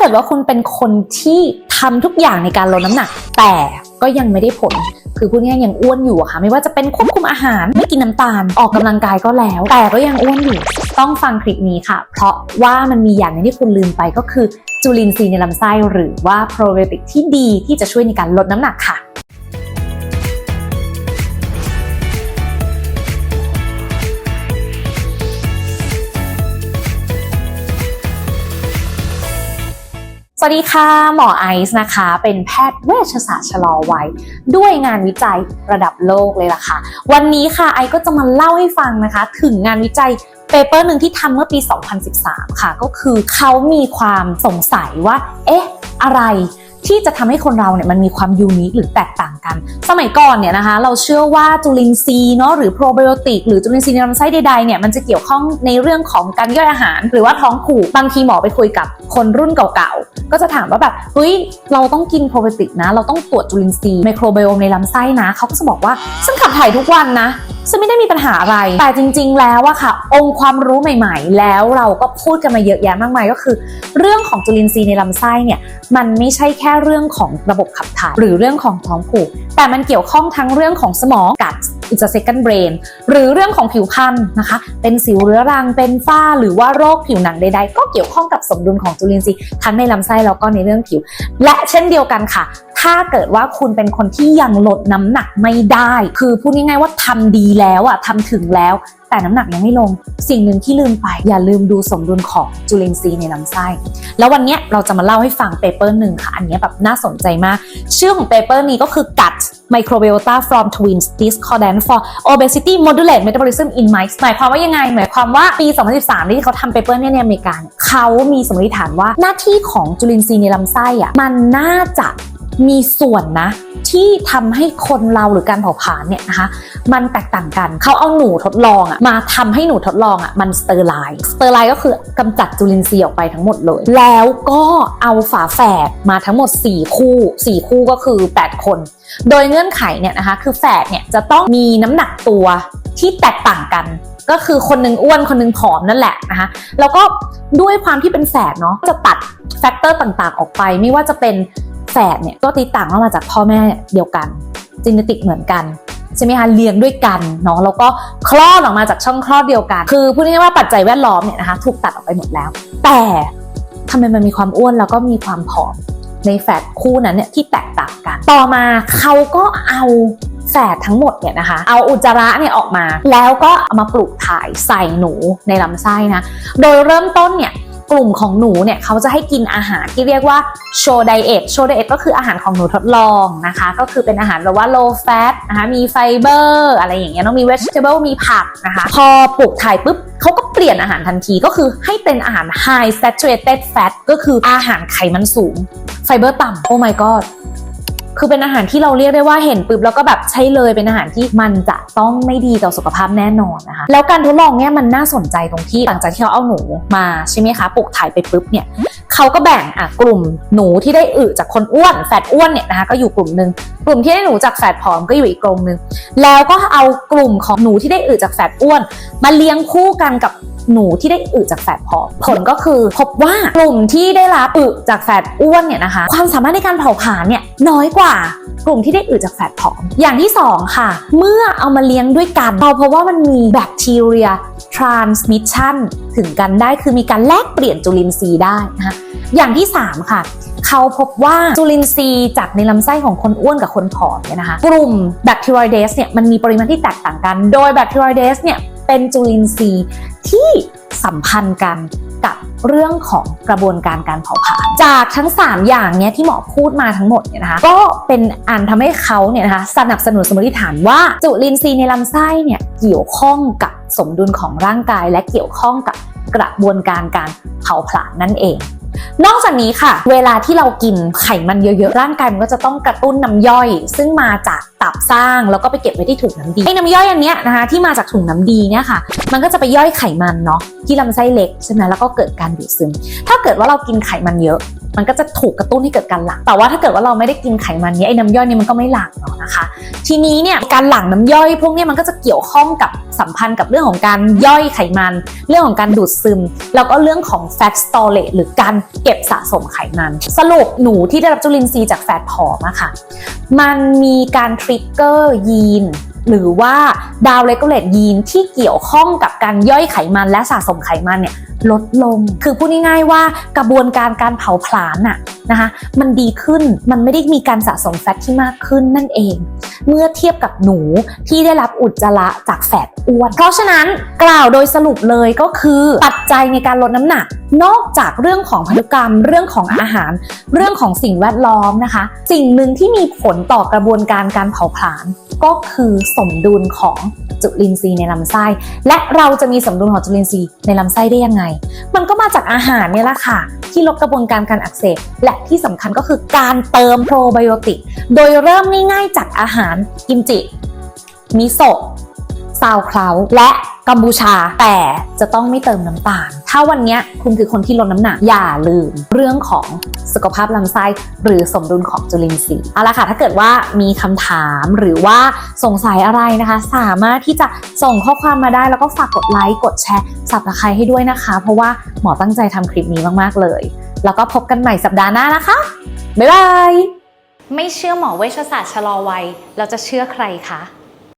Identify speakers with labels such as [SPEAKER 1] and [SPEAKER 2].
[SPEAKER 1] เกิดว่าคุณเป็นคนที่ทำทุกอย่างในการลดน้ำหนัก แต่ก็ยังไม่ได้ผล คือพูดง่ายๆยังอ้วนอยู่อะค่ะ ไม่ว่าจะเป็นควบคุมอาหารไม่กินน้ำตาล ออกกำลังกายก็แล้ว แต่ก็ยังอ้วนอยู่ ต้องฟังคลิปนี้ค่ะ เพราะว่ามันมีอย่างนึงที่คุณลืมไปก็คือจุลินทรีย์ในลำไส้หรือว่าโปรไบโอติกที่ดีที่จะช่วยในการลดน้ำหนักค่ะ สวัสดีค่ะ หมอไอซ์นะคะ เป็นแพทย์เวชศาสตร์ชะลอวัยด้วยงานวิจัยระดับโลกเลยล่ะค่ะ วันนี้ค่ะไอซ์ก็จะมาเล่าให้ฟังนะคะ ถึงงานวิจัยเปเปอร์หนึ่งที่ทำเมื่อปี 2013 ค่ะ ก็คือเขามีความสงสัยว่า เอ๊ะ อะไรที่จะทำให้คนเราเนี่ยมันมีความยูนิคหรือแตกต่าง กัน สมัยก่อนเนี่ยนะคะ เราเชื่อว่าจุลินทรีย์เนาะหรือโปรไบโอติกหรือจุลินทรีย์ในลำไส้ใดๆเนี่ยมันจะเกี่ยวข้องในเรื่องของการย่อยอาหาร หรือว่าท้องผูกบางทีหมอไปคุยกับคนรุ่นเก่าๆ ก็จะถามว่าแบบเฮ้ยเราต้องกินโปรไบโอติกนะ เราต้องตรวจจุลินทรีย์ไมโครไบโอมในลำไส้นะเขาก็จะบอกว่าฉันขับถ่ายทุกวันนะ ซึ่งไม่ได้มีปัญหาอะไร แต่จริง ๆ แล้วอะค่ะ องค์ความรู้ใหม่ ๆ แล้วเราก็พูดกันมาเยอะแยะมากมายก็คือ เรื่องของจุลินทรีย์ในลำไส้เนี่ยมันไม่ใช่แค่เรื่องของระบบขับถ่ายหรือเรื่องของท้องผูกแต่มันเกี่ยวข้องทั้งเรื่องของสมองกัด it's a second brain หรือเรื่องของผิวพรรณนะคะ เป็นสิวเรื้อรังเป็นฝ้าหรือว่าโรคผิวหนังใดๆ ก็เกี่ยวข้องกับสมดุลของจุลินทรีย์ทั้งในลำไส้แล้วก็ในเรื่องผิว และเช่นเดียวกันค่ะ ถ้าเกิดว่าคุณเป็นคนที่ยังลดน้ำหนักไม่ได้ คือพูดง่ายๆว่าทำดีแล้วอะทำถึงแล้วแต่น้ำหนักยังไม่ลง สิ่งหนึ่งที่ลืมไป อย่าลืมดูสมดุลของจุลินทรีย์ในลำไส้ แล้ววันนี้เราจะมาเล่าให้ฟังเปเปอร์หนึ่งค่ะ อันนี้แบบน่าสนใจมาก ชื่อของเปเปอร์นี้ก็คือ Gut Microbiota from Twins Discordant for Obesity Modulate Metabolism in Mice หมายความว่ายังไง หมายความว่าปี 2013 ที่เขาทำเปเปอร์เนี่ยในอเมริกาเนี่ยเขามีสมมติฐานว่าหน้าที่ของจุลินทรีย์ในลำไส้อะมันน่าจะ มีส่วนนะ ที่ทำให้คนเราหรือการเผาผลาญเนี่ยนะคะมันแตกต่างกันเขาเอาหนูทดลองอะมาทำให้หนูทดลองอะมันสเตอร์ไลน์สเตอร์ไลน์ก็คือกำจัดจุลินทรีย์ออกไปทั้งหมดเลย แล้วก็เอาฝาแฝดมาทั้งหมด 4 คู่ 4 คู่ก็คือ 8 คน โดยเงื่อนไขเนี่ยนะคะคือแฝดเนี่ยจะต้องมีน้ำหนักตัวที่แตกต่างกันก็คือคนหนึงอ้วนคนหนึงผอมนั่นแหละนะคะแล้วก็ด้วยความที่เป็นแฝดเนาะจะตัดแฟกเตอร์ต่างๆ ออกไป ไม่ว่าจะเป็น แฝดเนี่ยก็ตีต่างออกมาจากพ่อแม่เดียวกันจีเนติกเหมือนกันใช่ไหมคะเลี้ยงด้วยกันเนาะแล้วก็คลอดออกมาจากช่องคลอดเดียวกัน คือพูดง่ายๆว่าปัจจัยแวดล้อมเนี่ยนะคะถูกตัดออกไปหมดแล้ว แต่ทำไมมันมีความอ้วนแล้วก็มีความผอมในแฝดคู่นั้นเนี่ยที่แตกต่างกัน ต่อมาเขาก็เอาแฝดทั้งหมดเนี่ยนะคะ เอาอุจจาระเนี่ยออกมา แล้วก็เอามาปลูกถ่ายใส่หนูในลำไส้นะ โดยเริ่มต้นเนี่ย กลุ่มของหนูเนี่ยเขาจะให้กินอาหารที่เรียกว่าโชไดเอทโชไดเอทก็คืออาหารของหนูทดลองนะคะ ก็คือเป็นอาหารแบบว่า low fat นะคะมีไฟเบอร์อะไรอย่างเงี้ยต้องมี vegetable มีผักนะคะ พอปลูกถ่ายปุ๊บเขาก็เปลี่ยนอาหารทันทีก็คือให้เป็นอาหาร high saturated fat ก็คืออาหารไขมันสูง ไฟเบอร์ต่ำโอ้ my god คือเป็นอาหารที่เราเรียกได้ว่าเห็นปุ๊บแล้วก็แบบใช่เลยเป็นอาหารที่มันจะต้องไม่ดีต่อสุขภาพแน่นอนนะคะ แล้วการทดลองเนี่ยมันน่าสนใจตรงที่หลังจากที่เขาเอาหนูมาใช่ไหมคะปลูกถ่ายไปปุ๊บเนี่ยเขาก็แบ่งอะกลุ่มหนูที่ได้อึจากคนอ้วนแฟดอ้วนเนี่ยนะคะก็อยู่กลุ่มหนึ่งกลุ่มที่ได้หนูจากแฟดผอมก็อยู่อีกกลุ่มหนึ่งแล้วก็เอากลุ่มของหนูที่ได้อึจากแฟดอ้วน มาเลี้ยงคู่กันกับ หนูที่ได้อึจากแฝดผอมผลก็คือพบว่ากลุ่มที่ได้รับอึจากแฝดอ้วนเนี่ยนะคะ ความสามารถในการเผาผลาญเนี่ยน้อยกว่ากลุ่มที่ได้อึจากแฝดผอม อย่างที่สองค่ะ เมื่อเอามาเลี้ยงด้วยกันเราเพบว่ามันมีแบคทีเรีย transmission ถึงกันได้คือมีการแลกเปลี่ยนจุลินทรีย์ได้นะคะอย่างที่สามค่ะเขาพบว่าจุลินทรีย์จากในลำไส้ของคนอ้วนกับคนผอมเนี่ยนะคะ กลุ่มแบคทีรอยเดสเนี่ยมันมีปริมาณที่แตกต่างกัน โดยแบคทีรอยเดสเนี่ย เป็นจุลินทรีย์ที่สัมพันธ์กันกับเรื่องของกระบวนการการเผาผลาญจากทั้ง 3 อย่างเนี้ยที่หมอพูดมาทั้งหมดเนี่ยนะคะก็เป็นอันทำให้เขาเนี่ยนะคะสนับสนุนสมมติฐานว่าจุลินทรีย์ในลำไส้เนี่ยเกี่ยวข้องกับสมดุลของร่างกาย และเกี่ยวข้องกับกระบวนการการเผาผลาญนั่นเอง นอกจากนี้ค่ะ เวลาที่เรากินไขมันเยอะๆร่างกายมันก็จะต้องกระตุ้นน้ำย่อย ซึ่งมาจากตับสร้างแล้วก็ไปเก็บไว้ที่ถุงน้ำดีไอ้น้ำย่อยอันเนี้ยนะคะที่มาจากถุงน้ำดีเนี่ยค่ะ มันก็จะไปย่อยไขมันเนาะที่ลำไส้เล็กใช่ไหมแล้วก็เกิดการดูดซึม ถ้าเกิดว่าเรากินไขมันเยอะมันก็จะถูกกระตุ้นให้เกิดการหลั่งแต่ว่าถ้าเกิดว่าเราไม่ได้กินไขมันนี้ไอ้น้ำย่อยนี่มันก็ไม่หลั่งเนาะนะคะ ทีนี้เนี่ยการหลั่งน้ำย่อยพวกนี้มันก็จะเกี่ยวข้องกับสัมพันธ์กับเรื่องของการย่อยไขมัน เรื่องของการดูดซึม แล้วก็เรื่องของ fat storage หรือการเก็บสะสมไขมัน สรุปหนูที่ได้รับจุลินทรีย์จากแฟตผอมอะค่ะ มันมีการทริกเกอร์ยีน หรือว่าดาวเลกูเลตยีนที่เกี่ยวข้องกับการย่อยไขมันและสะสมไขมันเนี่ยลดลง คือพูดง่ายๆว่ากระบวนการการเผาผลาญน่ะนะคะมันดีขึ้น มันไม่ได้มีการสะสมแฟตที่มากขึ้นนั่นเอง เมื่อเทียบกับหนูที่ได้รับอุจจาระจากแฝดอ้วน เพราะฉะนั้นกล่าวโดยสรุปเลยก็คือปัจจัยในการลดน้ำหนัก นอกจากเรื่องของพันธุกรรม เรื่องของอาหาร เรื่องของสิ่งแวดล้อมนะคะ สิ่งหนึ่งที่มีผลต่อกระบวนการการเผาผลาญ ก็คือสมดุลของจุลินทรีย์ในลำไส้ และเราจะมีสมดุลของจุลินทรีย์ในลำไส้ได้ยังไง มันก็มาจากอาหารเนี่ยแหละค่ะ ที่ลดกระบวนการการอักเสบ และที่สำคัญก็คือการเติมโปรไบโอติก โดยเริ่มง่ายๆจากอาหารกิมจิ มิโซะซาวคลาวและ กัมพูชา แต่จะต้องไม่เติมน้ำตาล ถ้าวันนี้คุณคือคนที่ลดน้ำหนัก อย่าลืมเรื่องของสุขภาพลำไส้หรือสมดุลของจุลินทรีย์เอาละค่ะ ถ้าเกิดว่ามีคำถามหรือว่าสงสัยอะไรนะคะ สามารถที่จะส่งข้อความมาได้แล้วก็ฝากกดไลค์กดแชร์สับตะไคร้ให้ด้วยนะคะ เพราะว่าหมอตั้งใจทำคลิปนี้มากๆเลย แล้วก็พบกันใหม่สัปดาห์หน้านะคะบ๊ายบายไม่เชื่อหมอเวชศาสตร์ชะลอวัยเราจะเชื่อใครคะ